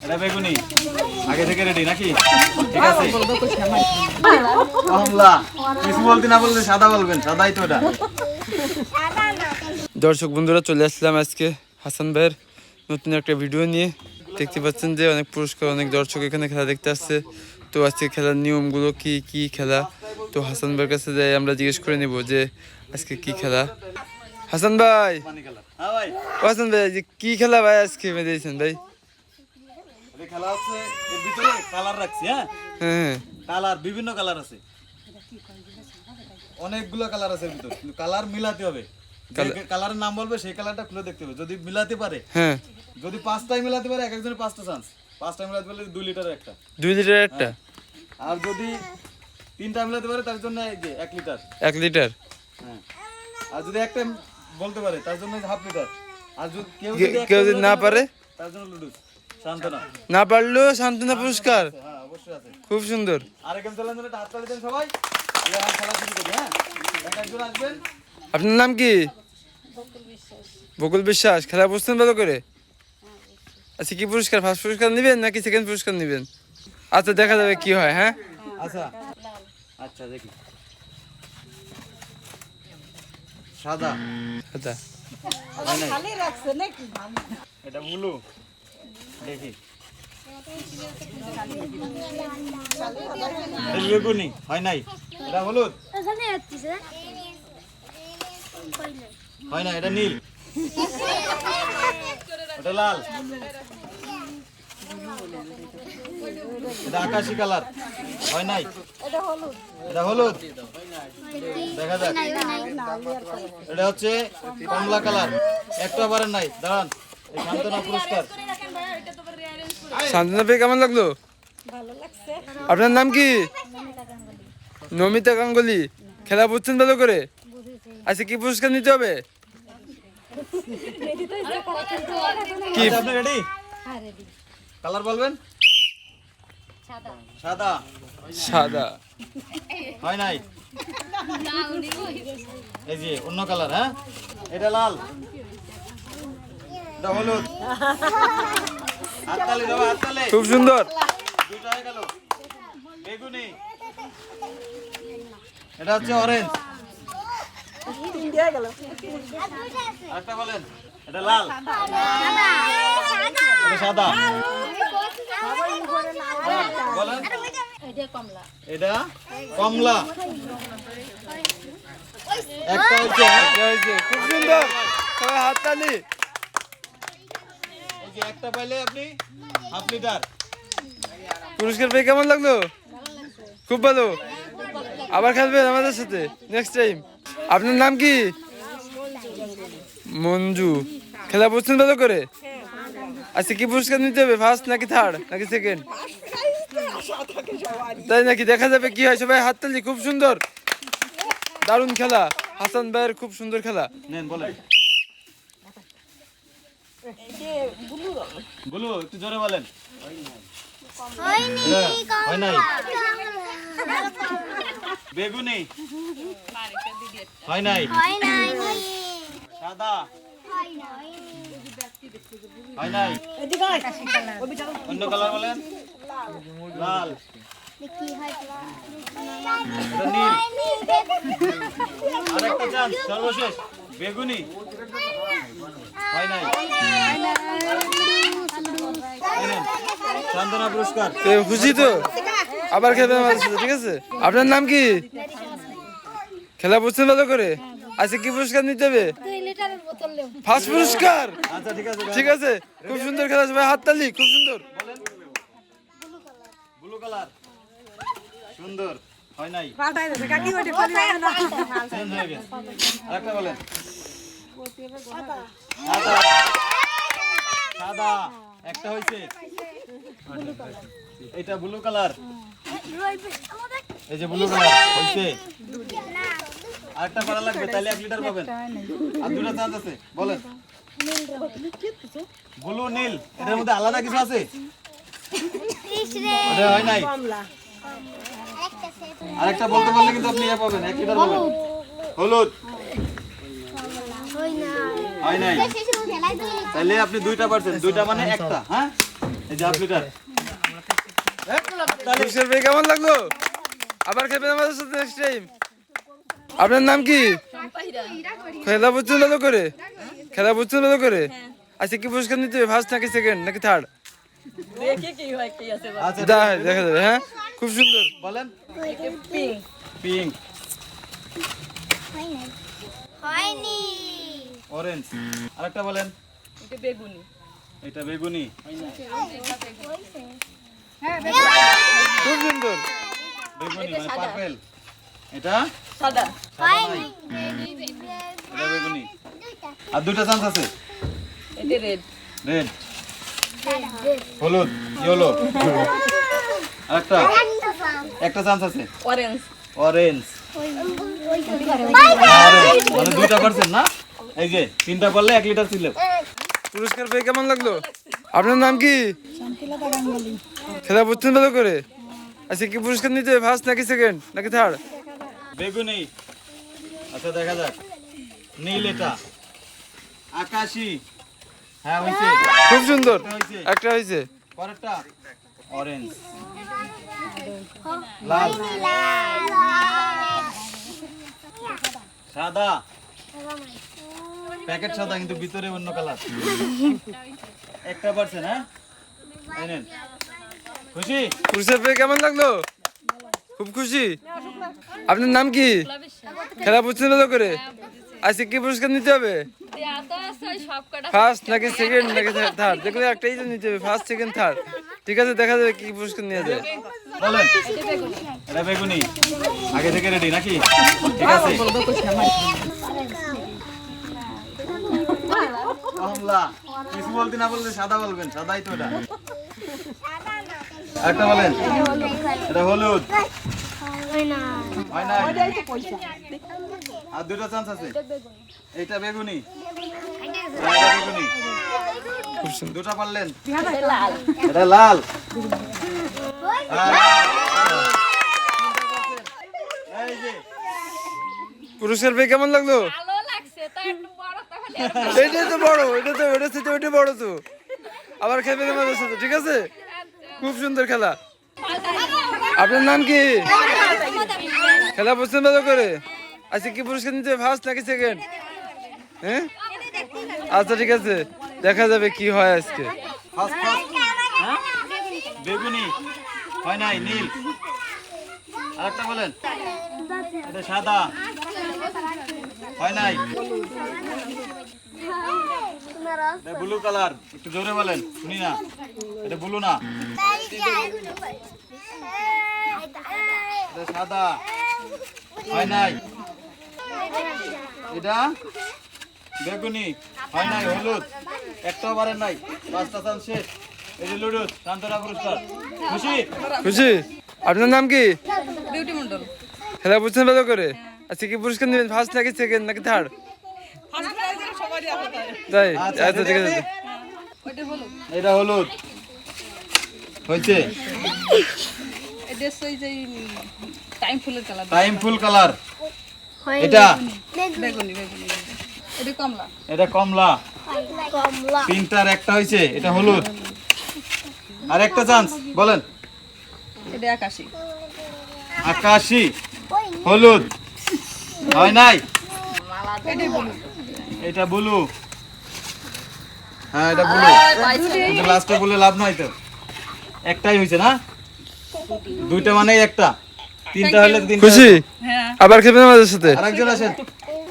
এটা বেগুনি। আগে থেকে রেডি নাকি? ঠিক আছে? কমলা কিছু বলতে না বললে সাদা বলবেন সাদাই তো এটা দর্শক বন্ধুরা চলে আসলাম আজকে হাসান ভাইয়ের নতুন একটা ভিডিও নিয়ে। দেখতে পাচ্ছেন যে অনেক পুরস্কার অনেক দর্শক এখানে খেলা দেখতে আসছে। তো আজকে খেলার নিয়মগুলো কি কি খেলা? তো হাসান ভাইয়ের কাছে যাই আমরা জিজ্ঞেস করে নেব যে আজকে কি খেলা? হাসান ভাই! হ্যাঁ ভাই। হাসান ভাই যে কি খেলা ভাই আজকে বেঁধেছেন ভাই? এটা খেলা হচ্ছে এর ভিতরে কালার রাখছি হ্যাঁ? হ্যাঁ। হ্যাঁ কালার বিভিন্ন কালার আছে। অনেকগুলো কালার আছে কিন্তু কালার মিলাতে হবে। কালারের নাম বলবে সেই কালারটা খুলে দেখতে হবে। যদি মিলাতে পারে হ্যাঁ। যদি পাঁচটাই মিলাতে পারে এক একজনের পাঁচটা চান্স পাঁচটা মিলাতে পারলে দুই লিটার একটা। দুই লিটার একটা? আর যদি তিনটা মিলাতে পারে তার জন্য এক লিটার। এক লিটার? হ্যাঁ। আর যদি একটা বলতে পারে তার জন্য হাফ লিটার। আর যদি কেউ যদি না পারে? তার জন্য লুডুস। না পারলেও সান্ত্বনা পুরস্কার। হ্যাঁ অবশ্যই আছে। খুব সুন্দর। হ্যাঁ? এক একজন আসবেন। আপনার নাম কি? বকুল বিশ্বাস। খেলা বুঝতেন ভালো করে? আচ্ছা কি পুরস্কার? ফার্স্ট পুরস্কার নেবেন নাকি সেকেন্ড পুরস্কার নেবেন? আচ্ছা দেখা যাবে কি হয় হ্যাঁ? আচ্ছা। আচ্ছা দেখি। সাদা। খালি রাখছে নাকি? এটা ব্লু। বেগুনি হয় নাই? এটা হলুদ? হয় না এটা নীল। এটা লাল। এটা আকাশি কালার। হয় নাই? এটা হলুদ। দেখা যাক। এটা হচ্ছে কমলা কালার। একটা বারের নাই। দাঁড়ান। সান্ত্বনা পুরস্কার। শান্তনা পেয়ে কেমন লাগল? আপনার নাম কি? নমিতা গাঙ্গুলি। খেলা বুঝছেন ভালো করে? আচ্ছা কি পুরস্কার নিতে হবে? কি? রেডি কালার বলবেন? সাদা। সাদা। হয় নাই? এই যে অন্য কালার হ্যাঁ? এটা লাল। এটা হলুদ। খুব সুন্দর। এটা হচ্ছে অরেঞ্জ বলেন এটা লাল। এটা সাদা। বলেন। এটা কমলা। একটা হচ্ছে খুব সুন্দর। সবাই হাততালি। এই যে একটা পাইলে আপনি হাফ লিটার। পুরস্কার পেয়ে কেমন লাগল? খুব ভালো। আবার খেলবেন আমাদের সাথে। নেক্সট টাইম আপনার নাম কি? মঞ্জু। খেলা বুঝছেন ভালো করে? আচ্ছা কি পুরস্কার নিতে হবে? ফার্স্ট নাকি থার্ড নাকি সেকেন্ড তাই নাকি? দেখা যাবে কি হয়। সবাই হাততালি। খুব সুন্দর। দারুণ খেলা। হাসান ভাইয়ের খুব সুন্দর খেলা। নেন বলেন। বলো একটু জোরে বলেন। হ্যাঁ, হয় নাই। বেগুনি। হয় নাই। সাদা। হয় নাই। অন্য কালার বলেন। লাল। এটা নীল। আর চান্স সর্বশেষ। বেগুনি। খুশি তো আবার সাথে ঠিক আছে আপনার নাম কি খেলা বুঝছেন ভালো করে আচ্ছা কি পুরস্কার নিতে হবে ফার্স্ট পুরস্কার ঠিক আছে খুব সুন্দর খেলা সবাই হাততালি খুব সুন্দর সুন্দর হয় নাই বলেন সাদা। একটা হয়েছে এটা ব্লু কালার এই যে ব্লু কালার হয়েছে আরেকটা পারা লাগবে তাহলে এক লিটার পাবেন। আর দুটো চান্স আছে, বলেন। ব্লু নীল, এটার মধ্যে আলাদা কিছু আছে? হয় নাই। আরেকটা বলতে পারলে কিন্তু আপনি ইয়ে পাবেন, এক লিটার পাবেন। হলুদ। হয় নাই? তাহলে আপনি দুইটা পারছেন দুইটা মানে একটা হ্যাঁ? এই যে পেয়ে কেমন লাগল? আবার খেলবেন আমাদের সাথে নেক্সট টাইম আপনার নাম কি? খেলা বুঝছেন ভালো করে? খেলা বুঝছেন ভালো করে? আচ্ছা কি পুরস্কার নিতে হবে? ফার্স্ট নাকি সেকেন্ড নাকি থার্ড দেখে কি হয় কি আছে আচ্ছা দেখা যাবে হ্যাঁ? খুব সুন্দর। বলেন। পিঙ্ক পিঙ্ক হয়নি। অরেঞ্জ আরেকটা বলেন। এটা বেগুনি। এটা বেগুনি। খুব সুন্দর। বেগুনি মানে পার্পল। এটা? সাদা। এটা বেগুনি। আর দুটো চান্স আছে। এটা রেড রেড হলুদ ইয়েলো আরেকটা? একটা চান্স আছে। অরেঞ্জ অরেঞ্জ মানে দুইটা পারছেন না? এই যে তিনটা পারলে এক লিটার ছিল পুরস্কার পেয়ে কেমন লাগল? আপনার নাম কি? খেলা বুঝছেন ভালো করে? আচ্ছা কি পুরস্কার নিতে ফার্স্ট নাকি সেকেন্ড নাকি থার্ড বেগুনি। আচ্ছা দেখা যাক। নীল এটা। আকাশি। হ্যাঁ হয়েছে। খুব সুন্দর। একটা হয়েছে। একটা হয়েছে। পরেরটা? অরেঞ্জ লাল। সাদা। প্যাকেট সাদা কিন্তু ভিতরে অন্য কালার। একটা পারছেন হ্যাঁ? খুশি? পুরস্কার পেয়ে কেমন লাগল? খুব খুশি? আপনার নাম কি? খেলা বুঝছেন ভালো করে? আচ্ছা কি পুরস্কার নিতে হবে? ফার্স্ট নাকি সেকেন্ড নাকি থার্ড যেগুলো একটাই তো নিতে হবে। ফার্স্ট সেকেন্ড থার্ড ঠিক আছে দেখা যাবে কি পুরস্কার নিয়ে যায়। বলেন। এটা বেগুনি। আগে থেকে রেডি নাকি? ঠিক আছে। কমলা কিছু বলতে না বললে সাদা বলবেন সাদাই তো এটা একটা বলেন এটা হলুদ হয় আর দুটো চান্স আছে বেগুনি এটা বেগুনি খুব সুন্দর পারলেন এটা লাল পুরস্কার পেয়ে কেমন লাগল এইটাই তো বড়, এটা তো ওটার সাথে ওইটা বড় তো। আবার খেলবে আমাদের সাথে, ঠিক আছে? খুব সুন্দর খেলা। আপনার নাম কি? খেলা বুঝছেন ভালো করে। আচ্ছা কি পুরস্কার নিতে ফার্স্ট নাকি সেকেন্ড হ্যাঁ? আচ্ছা ঠিক আছে। দেখা যাবে কি হয় আজকে। হ্যাঁ? বেগুনি। হয় নাই, নীল। আরেকটা বলেন। এটা সাদা। হয় নাই। এটা ব্লু কালার একটু জোরে বলেন শুনি না। এটা ব্লু না। এটা সাদা। হয় নাই। এটা বেগুনি। হয় নাই হলুদ। একটাও বারের নাই। পাঁচটা চান্স শেষ। এই যে লুডু শান্তরা পুরস্কার। খুশি? খুশি। আপনার নাম কি? বিউটি মন্ডল খেলা বুঝছেন ভালো করে? আচ্ছা কি পুরস্কার নেবেন? ফার্স্ট নাকি সেকেন্ড নাকি থার্ড ফার্স্ট প্রাইজ সবাই দেওয়া হয় তাই? আচ্ছা, আচ্ছা ঠিক আছে। এটা হলুদ। হয়েছে? টাইম ফুলের কালার। টাইম ফুল কালার এটা বেগুনি বেগুনি। এটা কমলা। এটা কমলা। কমলা। তিনটার একটা হয়েছে এটা হলুদ। আর একটা চান্স বলেন আকাশি। আকাশি। হলুদ। হয় নাই? এটা ব্লু। হ্যাঁ এটা ব্লু। কিন্তু লাস্টে বলে লাভ নাই তো। একটাই হয়েছে না? দুইটা মানে একটা। তিনটা হলে তিনটা খুশি? হ্যাঁ আবার খেলবেন আমাদের সাথে? আরেকজন আসেন।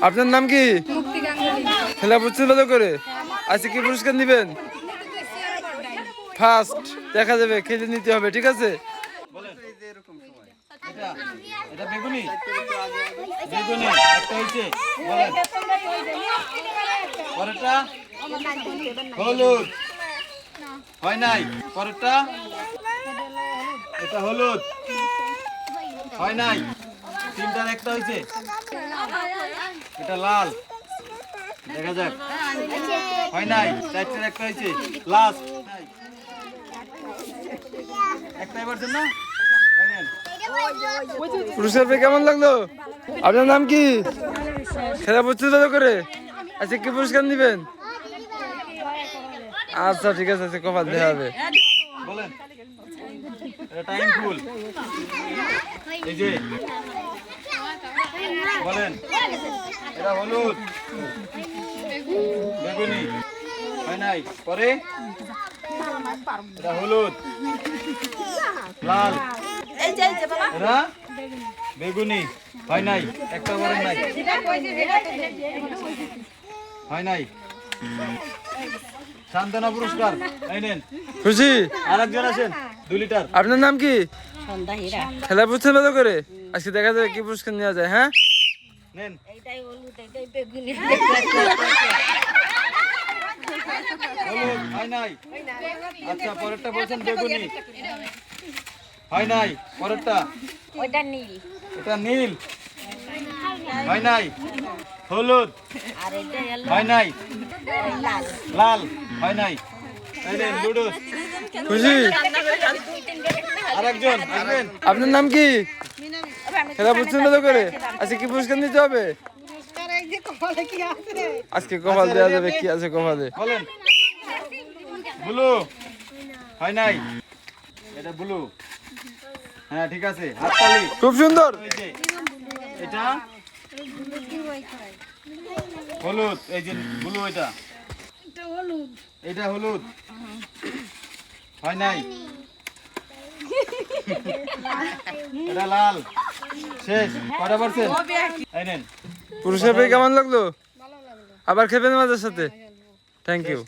আপনার নাম কি? খেলা বুঝছেন ভালো করে। আজকে কি পুরস্কার নিবেন? ফার্স্ট দেখা যাবে খেলে নিতে হবে ঠিক আছে? এটা? এটা বেগুনি? বেগুনি একটা হয়েছে। বলেন। পরেরটা? হলুদ। হয় নাই। পরেরটা? এটা হলুদ। হয় নাই। তিনটার একটা হয়েছে। এটা লাল। দেখা যাক। হয় নাই। চারটার একটা হয়েছে। লাস্ট পারছেন না। এই পুরস্কার পেয়ে কেমন লাগল? আপনার নাম কি? খেলা বুঝছেন ভালো করে? আচ্ছা কি পুরস্কার নিবেন? আচ্ছা ঠিক আছে আচ্ছা কপাল দেওয়া হবে। হলুদ। লাল। বেগুনি। হয় নাই। একটা বলেন নাই। হয় নাই। সান্ত্বনা পুরস্কার। এই নেন। খুশি? আরেকজন আছেন দুই লিটার। আপনার নাম কি? খেলা বুঝছেন ভালো করে? আজকে দেখা যাবে কি পুরস্কার নেওয়া যায় হ্যাঁ? নেন। হয় নাই। আচ্ছা পরেরটা বলছেন বেগুনি। হয় নাই? পরেরটা? ওইটা নীল। এটা নীল। হয় নাই? হলুদ। হয় নাই? লাল। লাল। হয় নাই? খুশি? আরেকজন। আপনার নাম কি? খেলা বুঝছেন করে। আজকে কি পুরস্কার নিতে হবে? আজকে কপাল দেওয়া যাবে কি আছে কপালে? বলেন। ব্লু। হয় নাই? এটা ব্লু। হ্যাঁ ঠিক আছে। হাততালি। খুব সুন্দর। এটা হলুদ এই যে ব্লু এটা। এটা হলুদ। হয় নাই? এটা লাল। শেষ। কটা পারছেন এই নেন। পুরস্কার পেয়ে কেমন লাগল? আবার খেলবেন আমাদের সাথে। Thank you